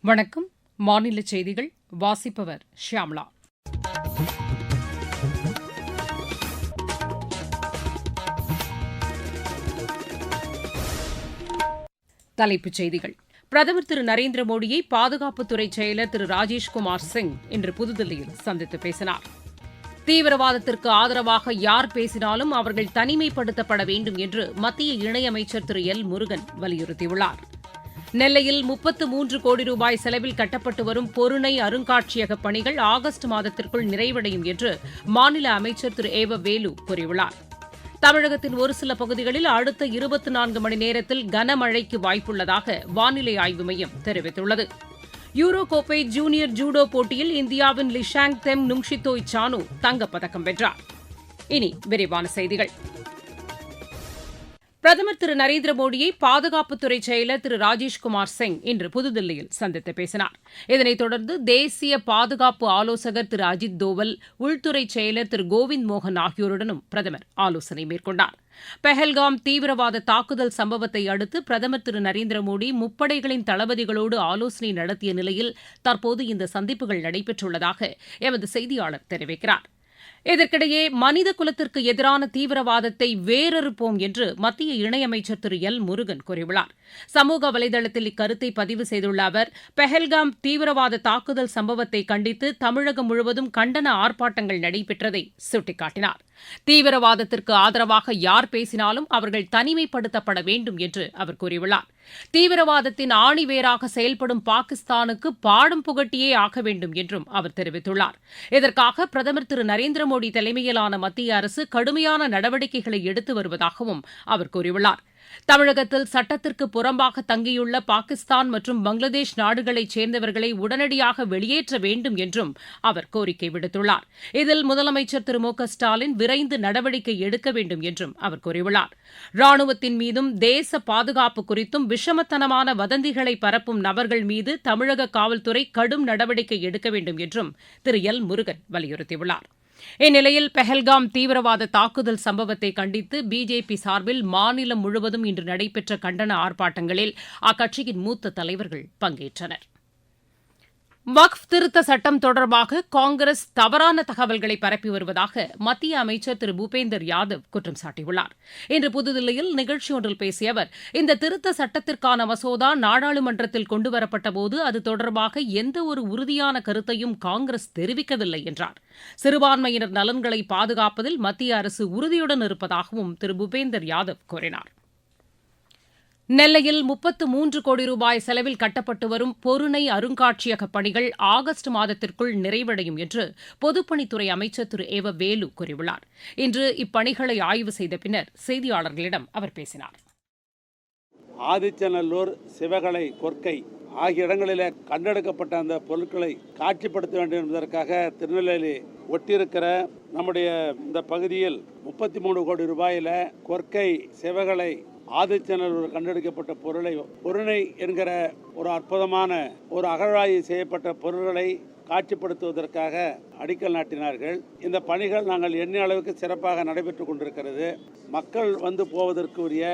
வணக்கம். மாநில செய்திகள் வாசிப்பவர் ஷியாம்லா. தலைப்புச் செய்திகள். பிரதமர் திரு நரேந்திர மோடியை பாதுகாப்புத்துறை செயலர் திரு ராஜேஷ்குமார் சிங் இன்று புதுதில்லியில் சந்தித்து பேசினார். தீவிரவாதத்திற்கு ஆதரவாக யார் பேசினாலும் அவர்கள் தனிமைப்படுத்தப்பட வேண்டும் என்று மத்திய இணையமைச்சர் திரு எல் முருகன் வலியுறுத்தியுள்ளார். நெல்லையில் முப்பத்து மூன்று கோடி ரூபாய் செலவில் கட்டப்பட்டு வரும் பொருணை அருங்காட்சியக பணிகள் ஆகஸ்ட் மாதத்திற்குள் நிறைவடையும் என்று மாநில அமைச்சர் திரு ஏவ வேலு கூறியுள்ளார். தமிழகத்தின் ஒரு சில பகுதிகளில் அடுத்த இருபத்தி நான்கு மணி நேரத்தில் கனமழைக்கு வாய்ப்புள்ளதாக வானிலை ஆய்வு மையம் தெரிவித்துள்ளது. யூரோ கோப்பை ஜூனியர் ஜூடோ போட்டியில் இந்தியாவின் லிஷாங் தெம் நுங்ஷித்தோய் சானு தங்கப்பதக்கம் வென்றார். இனி விரிவான செய்திகள். பிரதமர் திரு நரேந்திர மோடியை பாதுகாப்புத்துறை செயலர் திரு ராஜேஷ்குமார் சிங் இன்று புதுதில்லியில் சந்தித்து பேசினார். இதனைத் தொடர்ந்து தேசிய பாதுகாப்பு ஆலோசகர் திரு அஜித் தோவல் உள்துறை செயலர் திரு கோவிந்த் மோகன் ஆகியோருடனும் பிரதமர் ஆலோசனை மேற்கொண்டார். பெஹல்காம் தீவிரவாத தாக்குதல் சம்பவத்தை அடுத்து பிரதமர் திரு நரேந்திர மோடி முப்படைகளின் தளபதிகளோடு ஆலோசனை நடத்திய நிலையில் தற்போது இந்த சந்திப்புகள் நடைபெற்றுள்ளதாக எமது செய்தியாளர் தெரிவிக்கிறார். இதற்கிடையே மனித குலத்திற்கு எதிரான தீவிரவாதத்தை வேரறுப்போம் என்று மத்திய இணையமைச்சர் திரு. எல். முருகன் கூறியுள்ளார். சமூக வலைதளத்தில் இக்கருத்தை பதிவு செய்துள்ள அவர் பெஹல்காம் தீவிரவாத தாக்குதல் சம்பவத்தை கண்டித்து தமிழகம் முழுவதும் கண்டன ஆர்ப்பாட்டங்கள் நடைபெற்றதை சுட்டிக்காட்டினார். தீவிரவாதத்திற்கு ஆதரவாக யார் பேசினாலும் அவர்கள் தனிமைப்படுத்தப்பட வேண்டும் என்று அவர் கூறியுள்ளார். தீவிரவாதத்தின் ஆணிவேராக செயல்படும் பாகிஸ்தானுக்கு பாடம் புகட்டியே ஆக வேண்டும் என்றும் அவர் தெரிவித்துள்ளார். இதற்காக பிரதமர் திரு நரேந்திர மோடி தலைமையிலான மத்திய அரசு கடுமையான நடவடிக்கைகளை எடுத்து வருவதாகவும் அவர் கூறியுள்ளார். தமிழகத்தில் சட்டத்திற்கு புறம்பாக தங்கியுள்ள பாகிஸ்தான் மற்றும் பங்களாதேஷ் நாடுகளைச் சேர்ந்தவர்களை உடனடியாக வெளியேற்ற வேண்டும் என்றும் அவர் கோரிக்கை விடுத்துள்ளார். இதில் முதலமைச்சர் திரு மு க ஸ்டாலின் விரைந்து நடவடிக்கை எடுக்க வேண்டும் என்றும் அவர் கூறியுள்ளார். ராணுவத்தின் மீதும் தேச பாதுகாப்பு குறித்தும் விஷமத்தனமான வதந்திகளை பரப்பும் நபர்கள் மீது தமிழக காவல்துறை கடும் நடவடிக்கை எடுக்க வேண்டும் என்றும் திரு எல் முருகன் வலியுறுத்தியுள்ளார். இந்நிலையில் பெஹல்காம் தீவிரவாத தாக்குதல் சம்பவத்தை கண்டித்து பிஜேபி சார்பில் மாநிலம் முழுவதும் இன்று நடைபெற்ற கண்டன ஆர்ப்பாட்டங்களில் அக்கட்சியின் மூத்த தலைவர்கள் பங்கேற்றனர். வக்ஃப் திருத்த சட்டம் தொடர்பாக காங்கிரஸ் தவறான தகவல்களை பரப்பி வருவதாக மத்திய அமைச்சர் திரு பூபேந்தர் யாதவ் குற்றம் சாட்டியுள்ளார். இன்று புதுதில்லியில் நிகழ்ச்சி ஒன்றில் பேசிய அவர் இந்த திருத்த சட்டத்திற்கான மசோதா நாடாளுமன்றத்தில் கொண்டுவரப்பட்டபோது அது தொடர்பாக எந்த ஒரு உறுதியான கருத்தையும் காங்கிரஸ் தெரிவிக்கவில்லை என்றார். சிறுபான்மையினர் நலன்களை பாதுகாப்பதில் மத்திய அரசு உறுதியுடன் இருப்பதாகவும் திரு பூபேந்தர் யாதவ் கூறினார். நெல்லையில் முப்பத்து மூன்று கோடி ரூபாய் செலவில் கட்டப்பட்டு வரும் பொருணை அருங்காட்சியக பணிகள் ஆகஸ்ட் மாதத்திற்குள் நிறைவடையும் என்று பொதுப்பணித்துறை அமைச்சர் திரு ஏவ வேலு கூறியுள்ளார். இன்று இப்பணிகளை ஆய்வு செய்த பின்னர் செய்தியாளர்களிடம் அவர் பேசினார். ஆதிச்சநல்லூர் சிவகலை கொற்கை ஆகிய இடங்களில் கண்டெடுக்கப்பட்ட அந்த பொருட்களை காட்சிப்படுத்த வேண்டும் என்பதற்காக திருநெல்வேலி ஒட்டியிருக்கிற நம்முடைய இந்த பகுதியில் முப்பத்தி மூணு கோடி ரூபாயில் கொற்கை சிவகலை ஆதிச்சநல்லூர் கண்டெடுக்கப்பட்ட பொருளை பொருணை என்கிற ஒரு அற்புதமான ஒரு அகழாய்வு செய்யப்பட்ட பொருள்களை காட்சிப்படுத்துவதற்காக அடிக்கல் நாட்டினார்கள். இந்த பணிகள் நாங்கள் எண்ணிய அளவுக்கு சிறப்பாக நடைபெற்று கொண்டிருக்கிறது. மக்கள் வந்து போவதற்கு உரிய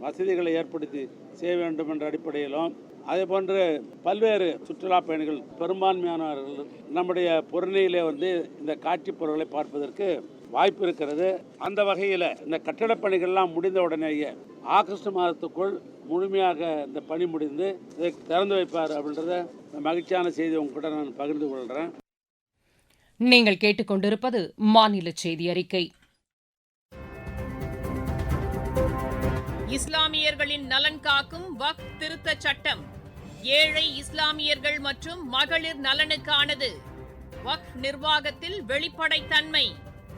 வசதிகளை ஏற்படுத்தி செய்ய வேண்டும் என்ற அடிப்படையிலும் அதே போன்று பல்வேறு சுற்றுலா பயணிகள் பெரும்பான்மையானவர்கள் நம்முடைய பொருணையிலே வந்து இந்த காட்சி பொருட்களை பார்ப்பதற்கு வாய்ப்பு இருக்கிறது. அந்த வகையில் இந்த கட்டடப் பணிகள்லாம் முடிந்த உடனேயே ஆகஸ்ட் மாதத்துக்குள் முழுமையாக இந்த பணி முடிந்து இதை திறந்து வைப்பார் அப்படின்றத மகிழ்ச்சியான செய்தி உங்ககிட்ட நான் பகிர்ந்து கொள்கிறேன் நீங்கள் கேட்டுக்கொண்டிருப்பது மாநில செய்தி அறிக்கை. இஸ்லாமியர்களின் நலன் காக்கும் வக் திருத்த சட்டம். ஏழை இஸ்லாமியர்கள் மற்றும் மகளிர் நலனுக்கானது. வக் நிர்வாகத்தில் வெளிப்படைத்தன்மை.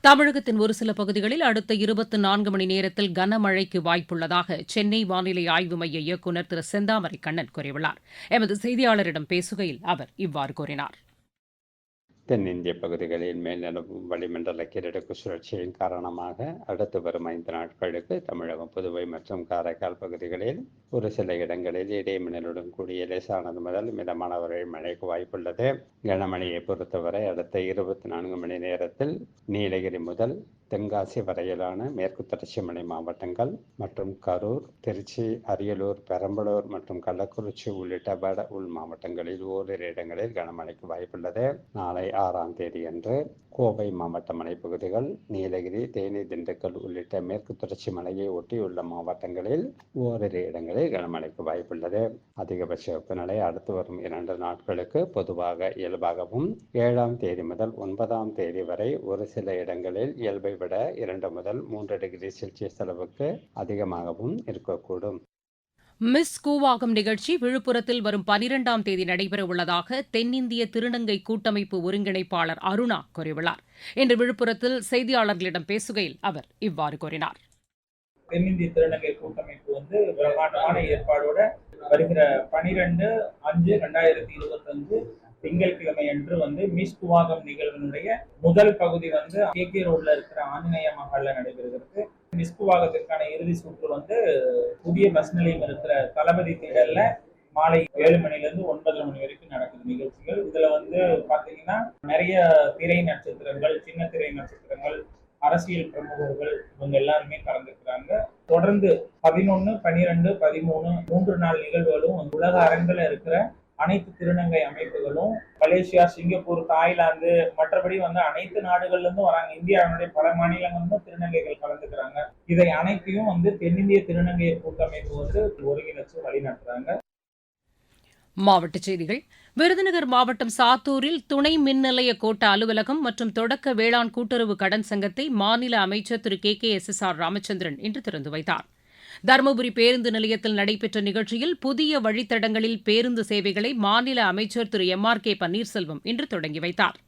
தமிழகத்தின் ஒரு சில பகுதிகளில் அடுத்த இருபத்தி நான்கு மணி நேரத்தில் கனமழைக்கு வாய்ப்புள்ளதாக சென்னை வானிலை ஆய்வு மைய இயக்குநர் திரு செந்தாமரை கண்ணன் கூறியுள்ளார். எமது செய்தியாளரிடம் பேசுகையில் அவர் இவ்வாறு கூறினார். தென்னிந்திய பகுதிகளில் மேல்நிலவும் வளிமண்டல கிரடுக்கு சுழற்சியின் காரணமாக அடுத்து வரும் ஐந்து நாட்களுக்கு தமிழகம் புதுவை மற்றும் காரைக்கால் பகுதிகளில் ஒரு சில இடங்களில் இடைமின்னலுடன் கூடிய லேசானது முதல் மிதமான வரை மழைக்கு வாய்ப்புள்ளது. கனமழையை பொறுத்தவரை அடுத்த இருபத்தி நான்கு மணி நேரத்தில் நீலகிரி முதல் தென்காசி வரையிலான மேற்கு தொடர்ச்சி மலை மாவட்டங்கள் மற்றும் கரூர் திருச்சி அரியலூர் பெரம்பலூர் மற்றும் கள்ளக்குறிச்சி உள்ளிட்ட வட உள் மாவட்டங்களில் ஓரிரு இடங்களில் கனமழைக்கு வாய்ப்புள்ளது. நாளை ஆறாம் தேதி அன்று கோவை மாவட்ட மலைப்பகுதிகள் நீலகிரி தேனி திண்டுக்கல் உள்ளிட்ட மேற்கு தொடர்ச்சி மலையை ஒட்டியுள்ள மாவட்டங்களில் ஓரிரு இடங்களில் கனமழைக்கு வாய்ப்புள்ளது. அதிகபட்ச வெப்பநிலை அடுத்து வரும் இரண்டு நாட்களுக்கு பொதுவாக இயல்பாகவும் ஏழாம் தேதி முதல் ஒன்பதாம் தேதி வரை ஒரு சில இடங்களில் இயல்பை விட இரண்டு முதல் மூன்று டிகிரி செல்சியஸ் அளவுக்கு அதிகமாகவும் இருக்கக்கூடும். மிஸ் கூவாகம் நிகழ்ச்சி விழுப்புரத்தில் வரும் பனிரெண்டாம் தேதி நடைபெறவுள்ளதாக தென்னிந்திய திருநங்கை கூட்டமைப்பு ஒருங்கிணைப்பாளர் அருணா கூறியுள்ளார். இன்று விழுப்புரத்தில் செய்தியாளர்களிடம் பேசுகையில் அவர் இவ்வாறு கூறினார். தென்னிந்திய திருநங்கை கூட்டமைப்பு வந்து பிரமாண்டமான ஏற்பாடோட வருகிற பனிரெண்டு அஞ்சு ரெண்டாயிரத்தி இருபத்தஞ்சு திங்கட்கிழமை அன்று வந்து மிஸ் குவாகம் நிகழ்வினுடைய முதல் பகுதி வந்து கே கே ரோட்ல இருக்கிற ஆஞ்சநேய மஹால்ல நடைபெறுகிறது மிஸ்குவாகத்திற்கான இறுதி சுற்று வந்து புதிய பஸ் நிலையம் இருக்கிற தளபதி தேடல்ல மாலை ஏழு மணில இருந்து ஒன்பது மணி வரைக்கும் நடக்குது நிகழ்ச்சிகள். இதுல வந்து பாத்தீங்கன்னா நிறைய திரை நட்சத்திரங்கள் சின்ன திரை நட்சத்திரங்கள் அரசியல் பிரமுகர்கள் இவங்க எல்லாருமே கலந்துக்கிறாங்க. தொடர்ந்து பதினொன்னு பனிரெண்டு பதிமூணு மூன்று நாள் நிகழ்வுகளும் உலக அரங்கில் இருக்கிற அனைத்து திருநங்கை அமைப்புகளும் மலேசியா சிங்கப்பூர் தாய்லாந்து மற்றபடி வந்து அனைத்து நாடுகள்ல இருந்தும் வராங்க. இந்தியாவினுடைய பல மாநிலங்களிலும் திருநங்கைகள் கலந்துக்கிறாங்க. இதை அனைத்தையும் வந்து தென்னிந்திய திருநங்கையர் கூட்டமைப்பு வந்து ஒருங்கிணைச்சு வழிநடத்துறாங்க. மாவட்டச் செய்திகள். விருதுநகர் மாவட்டம் சாத்தூரில் துணை மின் நிலைய கோட்ட அலுவலகம் மற்றும் தொடக்க வேளாண் கூட்டுறவு கடன் சங்கத்தை மாநில அமைச்சர் திரு K K S S R Ramachandran இன்று திறந்து வைத்தார். தருமபுரி பேருந்து நிலையத்தில் நடைபெற்ற நிகழ்ச்சியில் புதிய வழித்தடங்களில் பேருந்து சேவைகளை மாநில அமைச்சர் திரு. எம். ஆர். கே. பன்னீர்செல்வம் இன்று தொடங்கி வைத்தார்.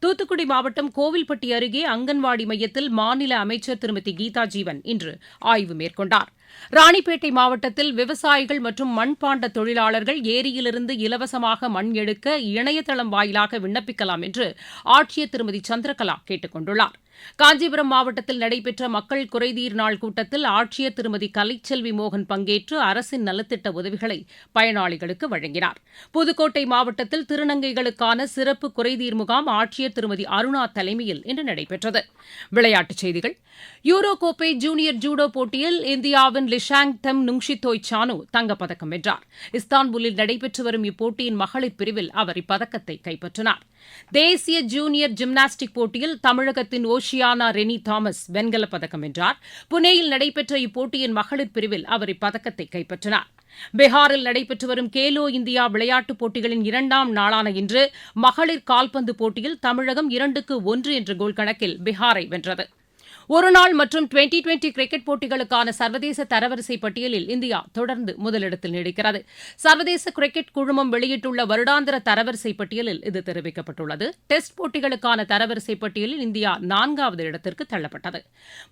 தூத்துக்குடி மாவட்டம் கோவில்பட்டி அருகே அங்கன்வாடி மையத்தில் மாநில அமைச்சர் திருமதி கீதா ஜீவன் இன்று ஆய்வு மேற்கொண்டார். ராணிப்பேட்டை மாவட்டத்தில் விவசாயிகள் மற்றும் மண்பாண்ட தொழிலாளர்கள் ஏரியிலிருந்து இலவசமாக மண் எடுக்க இணையதளம் வாயிலாக விண்ணப்பிக்கலாம் என்று ஆட்சியர் திருமதி சந்திரகலா கேட்டுக் கொண்டுள்ளாா் காஞ்சிபுரம் மாவட்டத்தில் நடைபெற்ற மக்கள் குறைதீர் நாள் கூட்டத்தில் ஆட்சியர் திருமதி கலைச்செல்வி மோகன் பங்கேற்று அரசின் நலத்திட்ட உதவிகளை பயனாளிகளுக்கு வழங்கினார். புதுக்கோட்டை மாவட்டத்தில் திருநங்கைகளுக்கான சிறப்பு குறைதீர் முகாம் ஆட்சியர் திருமதி அருணா தலைமையில் இன்று நடைபெற்றது. விளையாட்டுச் செய்திகள். யூரோ கோப்பை ஜூனியர் ஜூடோ போட்டியில் இந்தியாவின் லிஷாங் தெம் நுங்ஷித்தோய் சானு தங்கப்பதக்கம் வென்றார். இஸ்தான்புல்லில் நடைபெற்று வரும் இப்போட்டியின் மகளிர் பிரிவில் அவர் இப்பதக்கத்தை கைப்பற்றினார். தேசிய ஜூனியர் ஜிம்னாஸ்டிக் போட்டியில் தமிழகத்தின் ஓஷியானா ரெனி தாமஸ் வெண்கலப் பதக்கம் வென்றார். புனேயில் நடைபெற்ற இப்போட்டியின் மகளிர் பிரிவில் அவர் இப்பதக்கத்தை கைப்பற்றினார். பீகாரில் நடைபெற்று வரும் கேலோ இந்தியா விளையாட்டுப் போட்டிகளின் இரண்டாம் நாளான இன்று மகளிர் கால்பந்து போட்டியில் தமிழகம் இரண்டுக்கு ஒன்று என்ற கோல் கணக்கில் பீகாரை வென்றது. ஒருநாள் மற்றும் டுவெண்டி டுவெண்டி கிரிக்கெட் போட்டிகளுக்கான சர்வதேச தரவரிசை பட்டியலில் இந்தியா தொடர்ந்து முதலிடத்தில் நீடிக்கிறது. சர்வதேச கிரிக்கெட் குழுமம் வெளியிட்டுள்ள வருடாந்திர தரவரிசை பட்டியலில் இது தெரிவிக்கப்பட்டுள்ளது. டெஸ்ட் போட்டிகளுக்கான தரவரிசை பட்டியலில் இந்தியா நான்காவது இடத்திற்கு தள்ளப்பட்டது.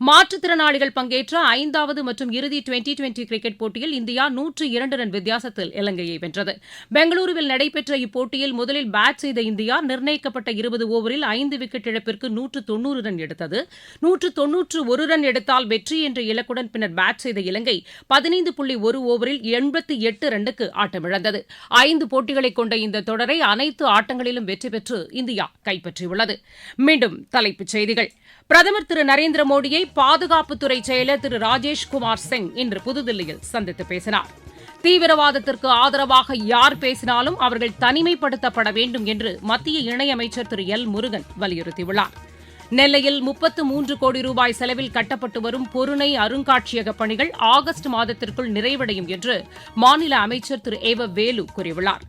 மாற்றுத்திறனாளிகள் பங்கேற்ற ஐந்தாவது மற்றும் இறுதி டுவெண்டி டுவெண்டி கிரிக்கெட் போட்டியில் இந்தியா நூற்று இரண்டு ரன் வித்தியாசத்தில் இலங்கையை வென்றது. பெங்களூருவில் நடைபெற்ற இப்போட்டியில் முதலில் பேட் செய்த இந்தியா நிர்ணயிக்கப்பட்ட இருபது ஓவரில் ஐந்து விக்கெட் இழப்பிற்கு நூற்று தொன்னூறு ரன் எடுத்தது. நூற்று தொன்னூற்று ஒரு ரன் எடுத்தால் வெற்றி என்ற இலக்குடன் பின்னர் பேட் செய்த இலங்கை பதினைந்து புள்ளி ஒரு ஓவரில் எண்பத்தி எட்டு ரன்னுக்கு ஆட்டமிழந்தது. ஐந்து போட்டிகளை கொண்ட இந்த தொடரை அனைத்து ஆட்டங்களிலும் வெற்றி பெற்று இந்தியா கைப்பற்றியுள்ளது. மீண்டும் தலைப்புச் செய்திகள். பிரதமர் திரு நரேந்திர மோடியை பாதுகாப்புத்துறை செயலர் திரு ராஜேஷ் குமார் சிங் இன்று புதுதில்லியில் சந்தித்து பேசினார். தீவிரவாதத்திற்கு ஆதரவாக யார் பேசினாலும் அவர்கள் தனிமைப்படுத்தப்பட வேண்டும் என்று மத்திய இணையமைச்சர் திரு எல் முருகன் வலியுறுத்தியுள்ளாா் நெல்லையில் முப்பத்து மூன்று கோடி ரூபாய் செலவில் கட்டப்பட்டு வரும் பொருணை அருங்காட்சியக பணிகள் ஆகஸ்ட் மாதத்திற்குள் நிறைவடையும் என்று மாநில அமைச்சர் திரு ஏவ வேலு கூறியுள்ளார்.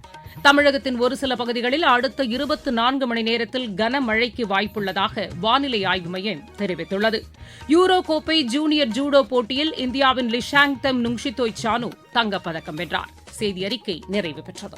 தமிழகத்தின் ஒரு சில பகுதிகளில் அடுத்த இருபத்தி நான்கு மணி நேரத்தில் கனமழைக்கு வாய்ப்புள்ளதாக வானிலை ஆய்வு மையம் தெரிவித்துள்ளது. யூரோ கோப்பை ஜூனியர் ஜூடோ போட்டியில் இந்தியாவின் லிஷாங் தெம் நுங்ஷிதோய் சானு தங்கப்பதக்கம் வென்றார். செய்தி அறிக்கை நிறைவு பெற்றது.